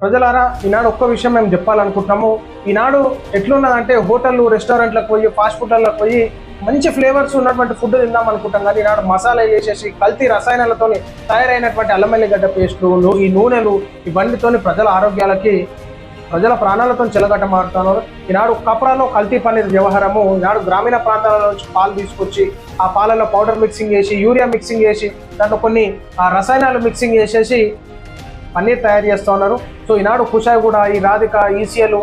ప్రజలారా ఈనాడు ఒక్క విషయం మేము చెప్పాలనుకుంటున్నాము. ఈనాడు ఎట్లున్నదంటే హోటళ్ళు రెస్టారెంట్లకు పోయి ఫాస్ట్ ఫుడ్లకు పోయి మంచి ఫ్లేవర్స్ ఉన్నటువంటి ఫుడ్ తిందాం అనుకుంటాం కానీ ఈనాడు మసాలా వేసేసి కల్తీ రసాయనాలతో తయారైనటువంటి అల్లం ఎల్లిగడ్డ పేస్టులు ఈ నూనెలు ఇవన్నీతో ప్రజల ఆరోగ్యాలకి ప్రజల ప్రాణాలతో చెలగట మారుతున్నారు ఈనాడు కప్రాలో కల్తీ పన్నీర్ వ్యవహారము ఈనాడు గ్రామీణ ప్రాంతాల నుంచి పాలు తీసుకొచ్చి ఆ పాలలో పౌడర్ మిక్సింగ్ చేసి యూరియా మిక్సింగ్ చేసి దాంట్లో కొన్ని ఆ రసాయనాలు మిక్సింగ్ చేసేసి పన్నీర్ తయారు చేస్తూ ఉన్నారు. సో ఈనాడు కుషాయిగూడ ఈ రాధిక ఈసీఎలు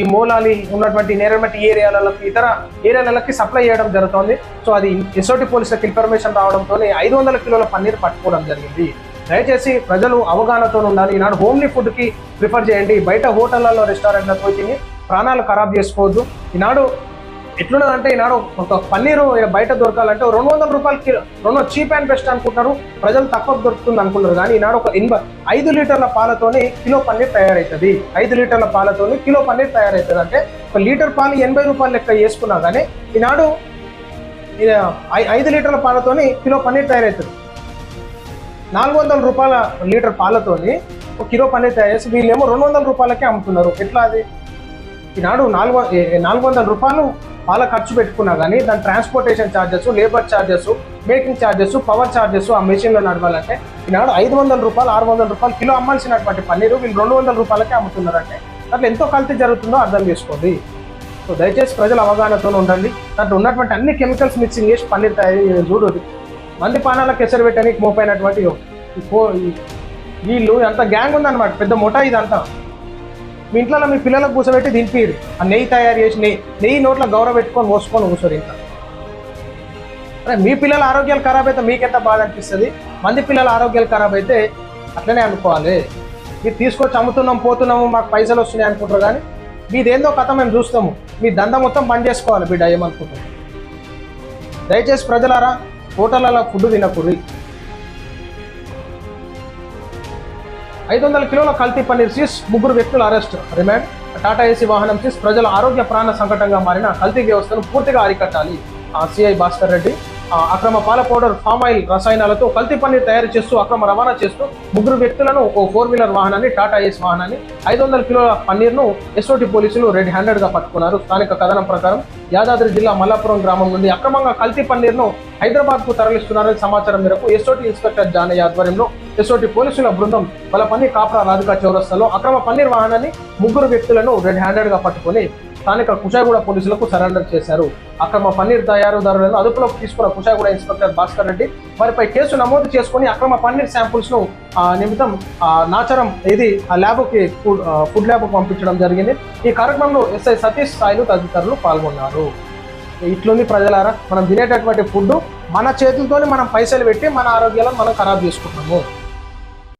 ఈ మూలాలి ఉన్నటువంటి నేరమట్టి ఏరియాలకు ఇతర ఏరియాలకి సప్లై చేయడం జరుగుతోంది. సో అది ఎస్ఓటి పోలీసులకు ఇన్ఫర్మేషన్ రావడంతో ఐదు వందల కిలోల పన్నీర్ పట్టుకోవడం జరిగింది. దయచేసి ప్రజలు అవగాహనతో ఉండాలి. ఈనాడు హోమ్లీ ఫుడ్కి ప్రిఫర్ చేయండి. బయట హోటళ్ళలో రెస్టారెంట్లతో తిని ప్రాణాలు ఖరాబ్ చేసుకోవద్దు. ఈనాడు ఎట్లున్నదంటే ఈనాడు ఒక పన్నీరు బయట దొరకాలంటే రెండు వందల రూపాయలు కిలో రెండు చీప్ అండ్ బెస్ట్ అనుకుంటారు ప్రజలు తక్కువ దొరుకుతుంది అనుకుంటారు కానీ ఈనాడు ఒక ఎనభై ఐదు లీటర్ల పాలతోని కిలో పన్నీర్ తయారవుతుంది ఐదు లీటర్ల పాలతోని కిలో పన్నీర్ తయారవుతుంది అంటే ఒక లీటర్ పాలు ఎనభై రూపాయలు లెక్క వేసుకున్నా కానీ ఈనాడు ఐ- ఐదు లీటర్ల పాలతోని కిలో పన్నీర్ తయారవుతుంది నాలుగు వందల రూపాయల లీటర్ పాలతోని ఒక కిలో పన్నీర్ తయారు చేసి వీళ్ళేమో రెండు వందల రూపాయలకే అమ్ముతున్నారు. ఎట్లా అది? ఈనాడు నాలుగు నాలుగు వందల రూపాయలు పాల ఖర్చు పెట్టుకున్నా కానీ దాని transportation charges labour charges making charges power charges ఆ మెషిన్లో నడవాలంటే ఈనాడు ఐదు వందల రూపాయలు ఆరు వందల రూపాయలు కిలో అమ్మాల్సినటువంటి పన్నీరు వీళ్ళు రెండు వందల రూపాయలకే అమ్ముతున్నారంటే అట్లా ఎంతో కల్తీ జరుగుతుందో అర్థం చేసుకోండి. సో దయచేసి ప్రజలు అవగాహనతో ఉండండి. దాంట్లో ఉన్నటువంటి అన్ని కెమికల్స్ మిక్సింగ్ చేసి పన్నీర్ తయారు చూడదు మంది పానాలకు ఎసరు పెట్టడానికి మోపైనటువంటి వీళ్ళు అంత గ్యాంగ్ ఉందన్నమాట. పెద్ద ముఠా ఇదంతా. మీ ఇంట్లో మీ పిల్లలకు కూర్చోబెట్టి దింపిరు ఆ నెయ్యి తయారు చేసి నెయ్యి నెయ్యి నోట్లో గౌరవ పెట్టుకొని మోసుకొని కూర్చోరు ఇంట్లో. అరే మీ పిల్లల ఆరోగ్యాలు ఖరాబ్ అయితే మీకెంత బాధ అనిపిస్తుంది? మంది పిల్లల ఆరోగ్యాలు ఖరాబ్ అయితే అట్లనే అనుకోవాలి. మీరు తీసుకొచ్చి అమ్ముతున్నాం పోతున్నాము మాకు పైసలు వస్తున్నాయి అనుకుంటారు కానీ మీదేందో కథ మేము చూస్తాము. మీ దంద మొత్తం బంద్ చేసుకోవాలి బిడ్డ ఏమనుకుంటున్నాం దయచేసి ప్రజలారా హోటళ్ళలో ఫుడ్ తినకూడదు. ఐదు వందల కిలోల కల్తీ పన్నీర్ సీస్ ముగ్గురు వ్యక్తులు అరెస్ట్. రిమాండ్. టాటా ఏసీ వాహనం సీస్ ప్రజల ఆరోగ్య ప్రాణ సంకటంగా మారిన కల్తీ వ్యవస్థను పూర్తిగా అరికట్టాలి. సిఐ భాస్కర్ రెడ్డి అక్రమ పాల పౌడర్ ఫామ్ ఆయిల్ రసాయనాలతో కల్తీ పన్నీర్ తయారు చేస్తూ అక్రమ రవాణా చేస్తూ ముగ్గురు వ్యక్తులను ఓ ఫోర్ వీలర్ వాహనాన్ని టాటా ఏసీ వాహనాన్ని ఐదు వందల కిలోల పన్నీర్ను ఎస్ఓటి పోలీసులు రెడ్ హ్యాండెడ్గా పట్టుకున్నారు. స్థానిక కథనం ప్రకారం యాదాద్రి జిల్లా మల్లాపురం గ్రామం నుండి అక్రమంగా కల్తీ పన్నీర్ను హైదరాబాద్కు తరలిస్తున్నారని సమాచారం మేరకు ఎస్ఓటి ఇన్స్పెక్టర్ జానయ్య ఆధ్వర్యంలో ఎస్ఓటి పోలీసుల బృందం బలపల్లి కాప్రా రాధికా చౌరస్తాలో అక్రమ పన్నీర్ వాహనాన్ని ముగ్గురు వ్యక్తులను రెడ్ హ్యాండెడ్గా పట్టుకొని స్థానిక కుషాగూడ పోలీసులకు సరెండర్ చేశారు. అక్రమ పన్నీర్ తయారుదారులను అదుపులోకి తీసుకున్న కుషాగూడ ఇన్స్పెక్టర్ భాస్కర్ రెడ్డి వారిపై కేసు నమోదు చేసుకుని అక్రమ పన్నీర్ శాంపుల్స్ను నిమిత్తం నాచరం ఇది ఆ ల్యాబ్కి ఫుడ్ ఫుడ్ ల్యాబ్ పంపించడం జరిగింది. ఈ కార్యక్రమంలో ఎస్ఐ సతీష్ సాయిలు తదితరులు పాల్గొన్నారు. ఇట్లుంది ప్రజలారా మనం తినేటటువంటి ఫుడ్ మన చేతులతోనే మనం పైసలు పెట్టి మన ఆరోగ్యాలను మనం ఖరాబ్ చేసుకుంటున్నాము.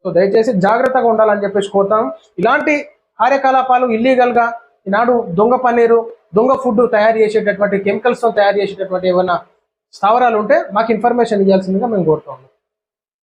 సో దయచేసి జాగ్రత్తగా ఉండాలని చెప్పేసి కోరుతాం. ఇలాంటి కార్యకలాపాలు ఇల్లీగల్గా ఈనాడు దొంగ పన్నీరు దొంగ ఫుడ్ తయారు చేసేటటువంటి కెమికల్స్తో తయారు చేసేటటువంటి ఏమైనా స్థావరాలు ఉంటే మాకు ఇన్ఫర్మేషన్ ఇవ్వాల్సిందిగా మేము కోరుతాము